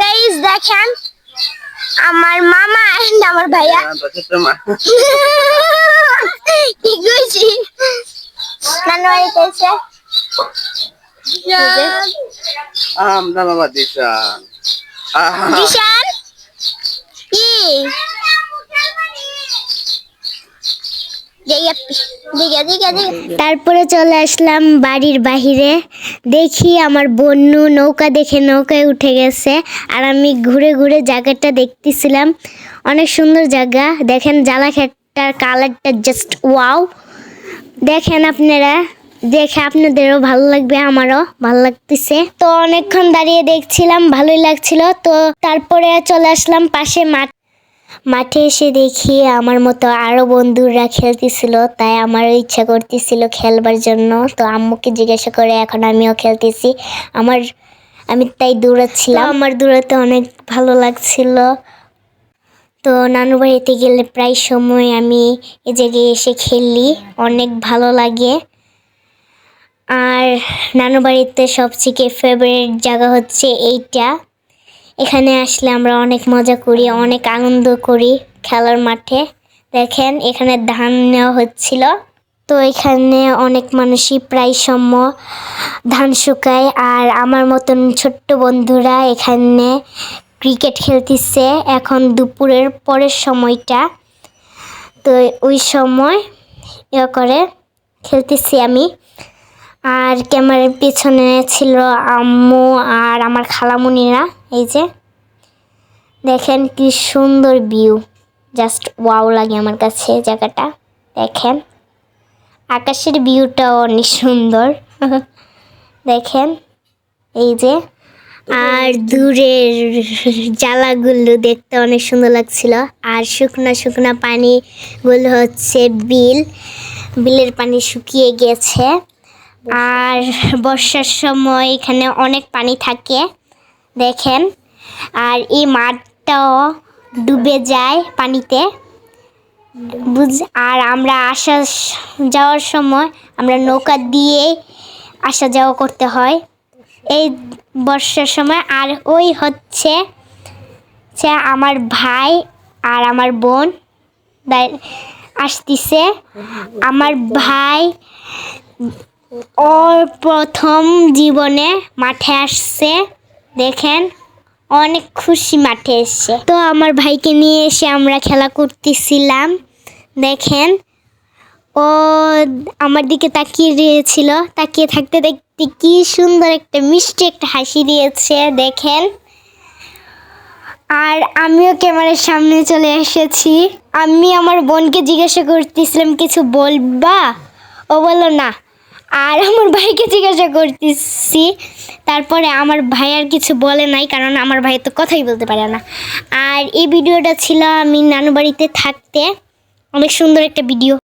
Guys দেখেন আমার মামা and আমার ভাইয়া। কি কইছি নানু বাড়িতে এসে আমরা বাবা দিশান। দিশান? কি? তারপরে চলে আসলাম বাড়ির বাহিরে। দেখি আমার বন্যু নৌকা দেখে নৌকায় উঠে গেছে। আর আমি ঘুরে ঘুরে জায়গাটা দেখতেছিলাম। অনেক সুন্দর জায়গা। দেখেন জালাঘাটটার কালারটা জাস্ট ওয়াও দেখেন আপনারা, দেখে আপনাদেরও ভালো লাগবে, আমারও ভালো লাগতেছে। তো অনেকক্ষণ দাঁড়িয়ে দেখছিলাম, ভালোই লাগছিল। তো তারপরে চলে আসলাম পাশে মাঠ মাঠে এসে দেখি আমার মতো আরও বন্ধুরা খেলতেছিল, তাই আমারও ইচ্ছা করতেছিল খেলবার জন্য। তো আম্মুকে জিজ্ঞাসা করে, এখন আমিও খেলতেছি। আমার, আমি তাই দৌড়াচ্ছিলাম। আমার দৌড়াতে অনেক ভালো লাগছিল। তো নানু বাড়িতে গেলে প্রায় সময় আমি এ জায়গায় এসে খেলি, অনেক ভালো লাগে। আর নানু বাড়িতে সবথেকে ফেভারিট জায়গা হচ্ছে এইটা। এখানে আসলে আমরা অনেক মজা করি, অনেক আনন্দ করি খেলার মাঠে। দেখেন, এখানে ধান নেওয়া হচ্ছিল। তো এখানে অনেক মানুষই প্রায় সময় ধান শুকায়। আর আমার মতন ছোট্ট বন্ধুরা এখানে ক্রিকেট খেলতেছে। এখন দুপুরের পরের সময়টা। তো ওই সময় ইয়ে করে খেলতেছি আমি। আর ক্যামেরার পিছনে ছিল আম্মু আর আমার খালামুনিরা। এই যে, দেখেন কি সুন্দর ভিউ জাস্ট ওয়াও লাগে আমার কাছে জায়গাটা। দেখেন, আকাশের ভিউটাও অনেক সুন্দর দেখেন, এই যে, আর দূরের জ্বালাগুলো দেখতে অনেক সুন্দর লাগছিল। আর শুকনা শুকনা পানিগুলো হচ্ছে বিল। বিলের পানি শুকিয়ে গেছে। আর বর্ষার সময় এখানে অনেক পানি থাকে। দেখেন। আর এই মাঠটাও ডুবে যায় পানিতে। বুঝ আর আমরা আসা যাওয়ার সময় আমরা নৌকা দিয়ে আসা যাওয়া করতে হয়। এই বর্ষার সময়। আর ওই হচ্ছে হচ্ছে আমার ভাই আর আমার বোন আসতিছে। আমার ভাই ওর প্রথম জীবনে মাঠে আসছে। দেখেন, অনেক খুশি মাঠে এসে। তো আমার ভাইকে নিয়ে এসে আমরা খেলা করতেছিলাম। দেখেন, ও আমার দিকে তাকিয়ে দিয়েছিল। তাকিয়ে থাকতে দেখতে কি সুন্দর একটা মিষ্টি একটা হাসি দিয়েছে, দেখেন। আর আমিও ক্যামেরার সামনে চলে এসেছি। আমি আমার বোনকে জিজ্ঞাসা করতেছিলাম, কিছু বলবা? ও বলল, না। আর আমার ভাইকে জিজ্ঞাসা করতেছি। তারপরে আমার ভাই আর কিছু বলে নাই, কারণ আমার ভাই তো কথাই বলতে পারে না। আর এই ভিডিওটা ছিল আমি নানু বাড়িতে থাকতে। অনেক সুন্দর একটা ভিডিও।